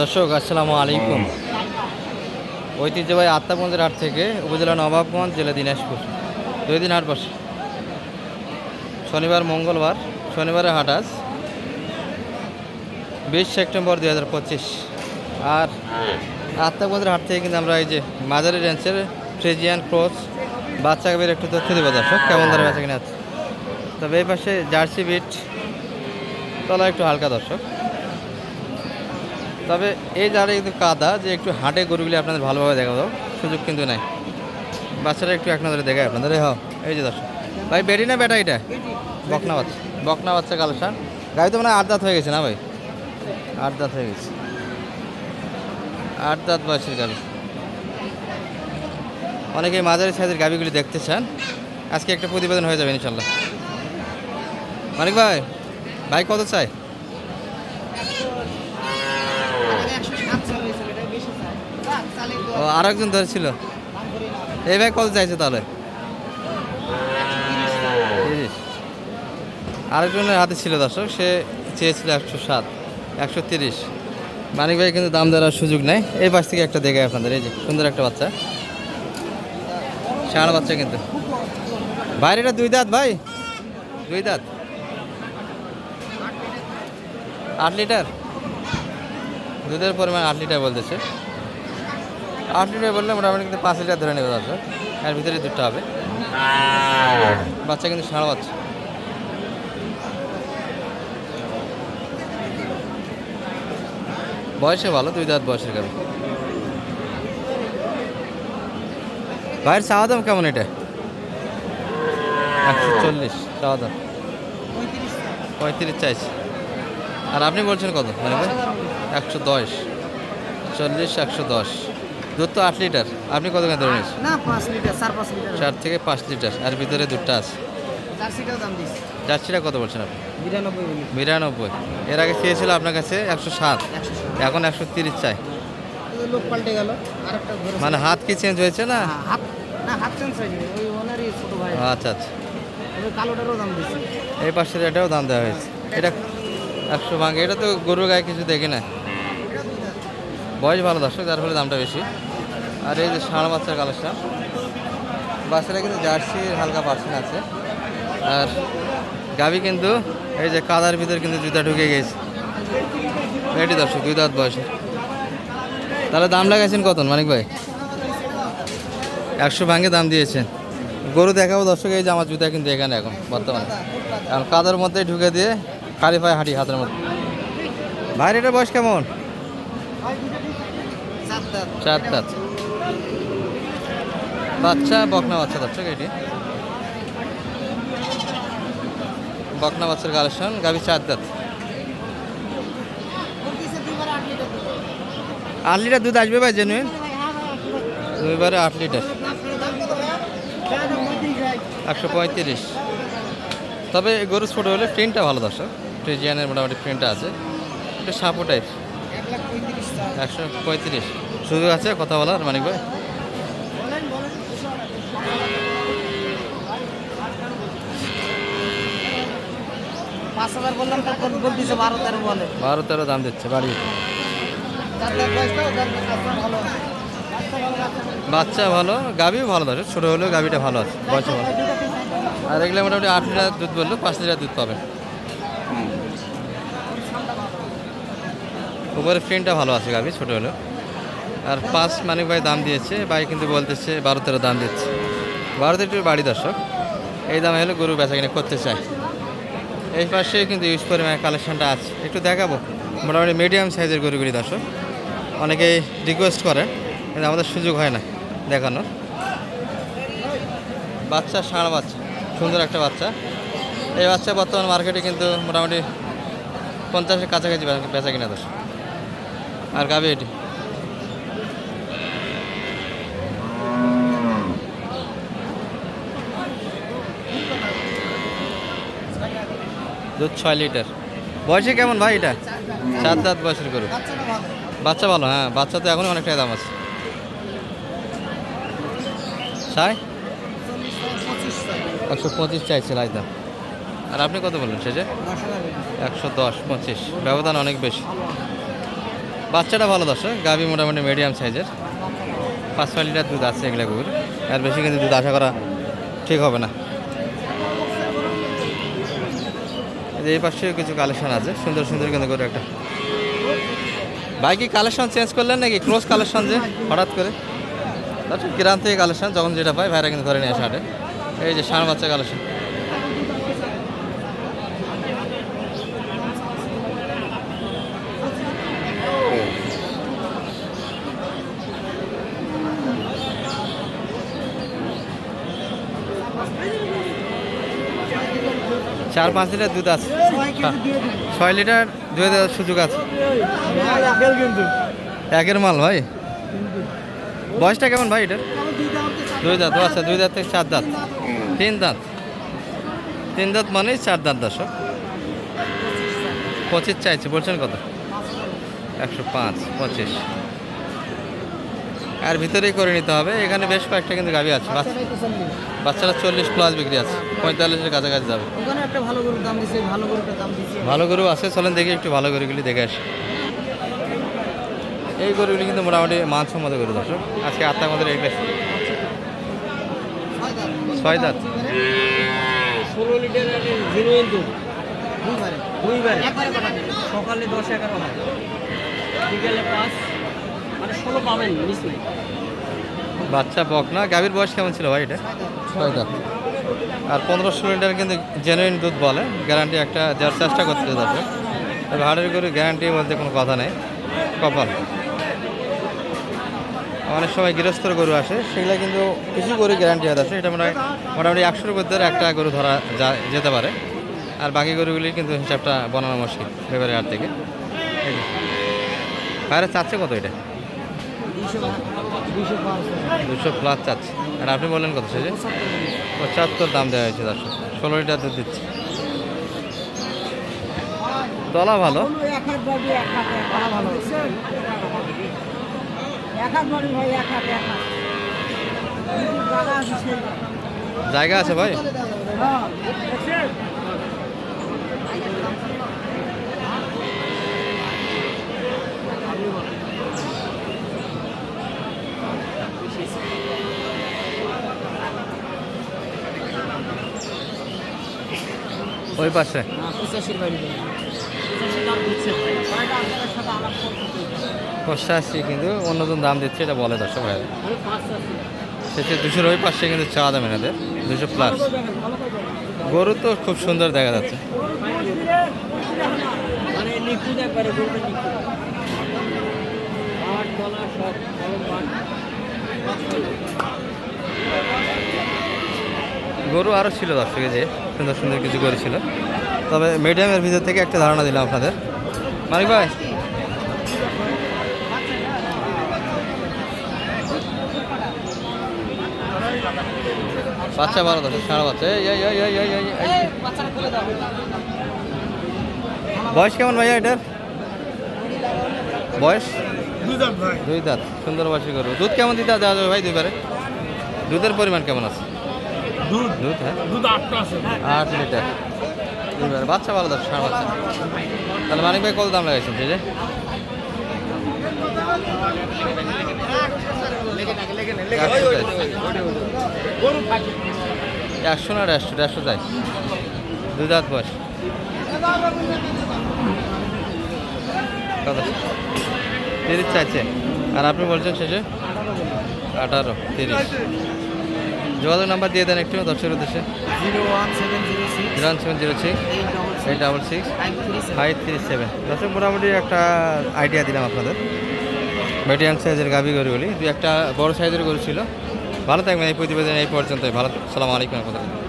দর্শক আসসালামু আলাইকুম। ঐতিহ্যবাহী আত্মাগঞ্জের হাট থেকে উপজেলা নবাবগঞ্জ জেলা দিনাজপুর। দুই দিন হাট বসে। শনিবার মঙ্গলবার শনিবারে হাট আজ। বিশ সেপ্টেম্বর দুই হাজার পঁচিশ। আর আত্মাগঞ্জের হাট থেকে কিন্তু আমরা এই যে মাঝারি রেঞ্জের ফ্রিজিয়ান ক্রস বাচ্চা গাভীর একটু তথ্য দেবো দর্শক কেমন ধরে বেচা কিনা আছে। তবে এই পাশে জার্সি বিট তলা একটু হালকা দর্শক। তবে এই জায়গাটা কিন্তু কাদা, যে একটু হাঁটে গরুগুলি আপনাদের ভালোভাবে দেখা দাও সুযোগ কিন্তু নাই। বাচ্চারা একটু এক নজরে দেখায় আপনাদের। হও, এই যে দর্শক। ভাই বেরি না বেটা এটা? বকনা বাচ্চা। বকনা বাচ্চা কালেকশন গাড়ি তো মানে আট দাঁত হয়ে গেছে না ভাই? আট দাঁত হয়ে গেছে। আট দাঁত বয়সের গাড়ি অনেকে মাঝারি সাইজের গাড়িগুলি দেখতে চান। আজকে একটা প্রতিবেদন হয়ে যাবে ইনশাল্লাহ। মানিক ভাই ভাই কত চাই? ও, আর একজন ধরেছিল। এই ভাই কত চাইছে তাহলে? আরেকজনের হাতে ছিল দর্শক, সে চেয়েছিল একশো সাত, একশো তিরিশ। মানিক ভাই কিন্তু দাম দেওয়ার সুযোগ নেই। এই পাশ থেকে একটা দেখে আপনাদের, এই যে সুন্দর একটা বাচ্চা। ষাঁড় বাচ্চা কিন্তু। বাইরেটা দুই দাঁত ভাই? দুই দাঁত। আট লিটার? দুধের পরিমাণ আট লিটার বলতেছে। আট লিটার বললে মোটামুটি কিন্তু পাঁচ লিটার ধরে নেবে দর্শক এর ভিতরে দুধটা হবে। বাচ্চা কিন্তু ষাঁড় বাচ্চা। বয়সে ভালো, দুই দাঁত বয়সের গাবি ভাইয়ের চাওয়া দাম কেমন এটা? একশো চল্লিশ, চাওয়া দাম। পঁয়ত্রিশ চাইছে। আর আপনি বলছেন কত? মানে একশো দশ, চল্লিশ, একশো দশ। দুধ তো আট লিটার। আপনি কত কেন ধরে নিয়েছেন? না পাঁচ লিটার চার পাঁচ লিটার। চার থেকে পাঁচ লিটার। আর ভিতরে দুধটা আছে? জার্সিটাও দাম যাচ্ছিটা কত বলছেন আপনি? বিরানব্বই বিরানব্বই। এর আগে চেয়েছিল আপনার কাছে একশো সাত। এখন একশো তিরিশ চাই। লোক পাল্টে গেল। মানে হাত কি চেঞ্জ হয়েছে না? হ্যাঁ, হাত না হাত চেঞ্জ হয়নি ওই ওনারই ছোট ভাই। আচ্ছা আচ্ছা। কালোটারও দাম দিছি এই পাশের এটাও দাম দেওয়া হয়েছে। এটা একশো ভাঙে। এটা তো গরু গায়ে কিছু দেখি না। বয়স ভালো দর্শক যার ফলে দামটা বেশি। আর এই যে ষাঁড় বাচ্চার কালেকশন। বাচ্চারা কিন্তু জার্সির হালকা পার্সেন্ট আছে। আর গাবি কিন্তু এই যে কাদার ভিতর কিন্তু জুতা ঢুকে গেছে। এটি দর্শক, দুই দাঁত বয়সে। তাহলে দাম লাগাইছেন কত, মানিক ভাই? একশো ভাঙে দাম দিয়েছেন। গরু দেখাবো দর্শক, এই যে আমার জুতা কিন্তু এখানে এখন, বর্তমানে। এখন কাদার মধ্যে ঢুকে দিয়ে খালি পায়ে হাঁটি, হাতের মধ্যে। ভাই, এটার বয়স কেমন? চার দাঁত। বাচ্চা, বকনা বাচ্চা দর্শক এটি? বকনা বাচ্চার কালেকশন গাবি চার দাঁত। আট লিটার দুধ আসবে ভাই জেনুইন দুইবারে আট লিটার। একশো পঁয়ত্রিশ। তবে গরু ছোটো হলে প্রিন্টটা ভালো দর্শক। ফ্রিজিয়ানের মোটামুটি প্রিন্টটা আছে। একটু সাপো টাইপ একশো পঁয়ত্রিশ। সুযোগ আছে কথা বলার, মানিক ভাই? পাঁচ হাজার বললাম তারপর বলতেছে বারো তেরো বলে। বারো তেরো দাম দিচ্ছে বাড়ি। বাচ্চা ভালো গাভিও ভালো দর্শক ছোটো হলেও গাভিটা ভালো আছে বয়সে ভালো। আর এগুলো মোটামুটি আট লিটার দুধ বলল পাঁচ লিটার দুধ পাবে উপরে প্রিন্টটা ভালো আছে গাভি ছোটো হলেও। আর পাঁচ মানিক ভাই দাম দিয়েছে ভাই কিন্তু বলতেছে বারো তেরো দাম দিচ্ছে। বারো তেরো বাড়ি দর্শক এই দামে হলে গরু বেচা কিনে করতে চায়। এই পাশে কিন্তু ইউজ পরিমাণে কালেকশনটা আছে। একটু দেখাবো। মোটামুটি মিডিয়াম সাইজের গরুগুলি দর্শক। অনেকেই রিকোয়েস্ট করে কিন্তু আমাদের সুযোগ হয় না দেখানোর। বাচ্চা, ষাঁড় বাচ্চা, সুন্দর একটা বাচ্চা। এই বাচ্চা বর্তমান মার্কেটে কিন্তু মোটামুটি পঞ্চাশের কাছাকাছি বেচা কিনা দর্শক। আর গাবে এটি। দুধ ছয় লিটার। বয়সে কেমন ভাই এটা? চার দাঁত বয়সের গরু। বাচ্চা ভালো হ্যাঁ বাচ্চা তো এখনই অনেকটাই দাম আছে। চাই? একশো পঁচিশ চাইছে লাই দাম আর আপনি কত বললেন শেষে? দশ একশো দশ, পঁচিশ। ব্যবধান অনেক বেশি। বাচ্চাটা ভালো দর্শক, গাভি মোটামুটি মিডিয়াম সাইজের পাঁচ ছয় লিটার দুধ আছে এগুলো গরুর। আর বেশি কিন্তু দুধ আশা করা ঠিক হবে না এই যে এই পাশে কিছু কালেকশন আছে। সুন্দর সুন্দর কিন্তু করে একটা। ভাই, কি কালেকশন চেঞ্জ করলেন নাকি? ক্লোজ কালেকশন যে, হঠাৎ করে। আচ্ছা গ্রাম থেকে কালেকশন যখন যেটা পাই, ভাইরা কিন্তু ধরে নিয়ে আসে এই যে ষাঁড় বাচ্চা কালেকশন চার পাঁচ লিটার দুধ আছে। ছয় লিটার দুধ সুযোগ আছে। একের মাল ভাই? বয়সটা কেমন ভাই এটার? দুই দাঁত, ও আচ্ছা দুই দাঁত থেকে চার দাঁত। তিন দাঁত। তিন দাঁত মানেই চার দাঁত দর্শক। পঁচিশ চাইছে, বলছেন কত? একশো পাঁচ, পঁচিশ। আর ভিতরেই করে নিতে হবে। এখানে বেশ কয়েকটা কিন্তু গাভি আছে। বাচ্চারা চল্লিশ প্লাস বিক্রি আছে। পঁয়তাল্লিশের কাছাকাছি যাবে। ভালো গরুর দাম দিছে ভালো গরুটার দাম দিছে। ভালো গরু আছে চলেন দেখি একটু ভালো গরুগুলি দেখে আসি। এই গরুগুলি কিন্তু মোটামুটি মানসম্মত গরু দর্শক। আজকে আটটা আমাদের এই ছয় দাঁত। ষোলো লিটারের জিরো ইন্টু দুইবারে। দুইবারে। সকালে দশ এগারো হয়। বিকেলে পাঁচ। মানে ষোলো পাবেন মিস নেই। বাচ্চা বক না গাভীর বয়স কেমন ছিল ভাই এটা? ছয় দাঁত আর পনেরো ষোলো লিটার কিন্তু জেনুইন দুধ বলে গ্যারান্টি একটা যার চেষ্টা করতে দর্শক তবে হাড়ের গরু গ্যারান্টি বলতে কোনো কথা নেই কপাল। অনেক সময় গৃহস্থর গরু আসে সেগুলো কিন্তু কিছু গরু গ্যারান্টি আছে এটা মোটামুটি মোটামুটি একশোর মধ্যে একটা গরু ধরা যা যেতে পারে। আর বাকি গরুগুলি কিন্তু হিসাবটা বানানো মুশকিল ব্যাপারে হাট থেকে। বাইরে চাচ্ছে কত এটা? দুশো প্লাস চাচ্ছে। আর আপনি বললেন কত সেজে? পঁচাত্তর দাম দেওয়া হয়েছে দর্শক। ষোলো লিটার দুধ দিচ্ছে। তলা ভালো? জায়গা আছে বাড়ি এক হাত এক হাত ভালো এক হাত বাড়ি ভাই এক হাত এক হাত জায়গা আছে সেই জায়গা আছে ভাই হ্যাঁ ওই পাশে পঁচাশির বাড়ি পঁচাশির দাম দিচ্ছে কয়টা আপনাদের সাথে আলাপ করতে পঁচাশি কিন্তু অন্যজন দাম দিচ্ছে এটা বলে দর্শক ভাই। সেটা দুশোর ওই পাশে কিন্তু চা দাম এনাদের দুশো প্লাস গরু তো খুব সুন্দর দেখা যাচ্ছে। মানে গরু আরও ছিল দর্শকে যে সুন্দর সুন্দর কিছু গরু ছিল। তবে মিডিয়ামের ভিতর থেকে একটা ধারণা দিলাম আপনাদের। মানিক ভাই। বাচ্চা ভালো দর্শক সারা বাচ্চা। এই এই এই এই এই এই। এই বাচ্চারা খুলে দাও। বয়স কেমন ভাইয়া এটার? বয়স? দুধ দুই দাঁত সুন্দর বয়সী গরু। দুধ কেমন দিতে দেওয়া যাবে ভাই দুইবারে দুধের পরিমাণ কেমন আছে? দুধ? দুধ হ্যাঁ। দুধ আটটা আছে। আট লিটার। দুইবারে বাচ্চা ভালো দশ সাড়ে বাচ্চা। তাহলে মানিক ভাই কত দাম লাগাইছেন চাই। একশো না দেড়শো? দেড়শো চাই। দুই দাঁত বয়স। কত? তিরিশ চাইছে। আর আপনি বলছেন শেষে? আঠারো তিরিশ। যোগাযোগ নাম্বার দিয়ে দেন একটু দর্শকের উদ্দেশ্যে। Zero one seven zero six. Zero one seven zero six. Eight double six. Five three seven দর্শক মোটামুটি একটা আইডিয়া দিলাম আপনাদের। মিডিয়াম সাইজের গাভি গরুগুলি। দু একটা বড় সাইজের গরু ছিল। ভালো থাকবেন এই প্রতিবেদন এই পর্যন্তই। ভালো সালাম আলাইকুম রহমতুল্লাহ।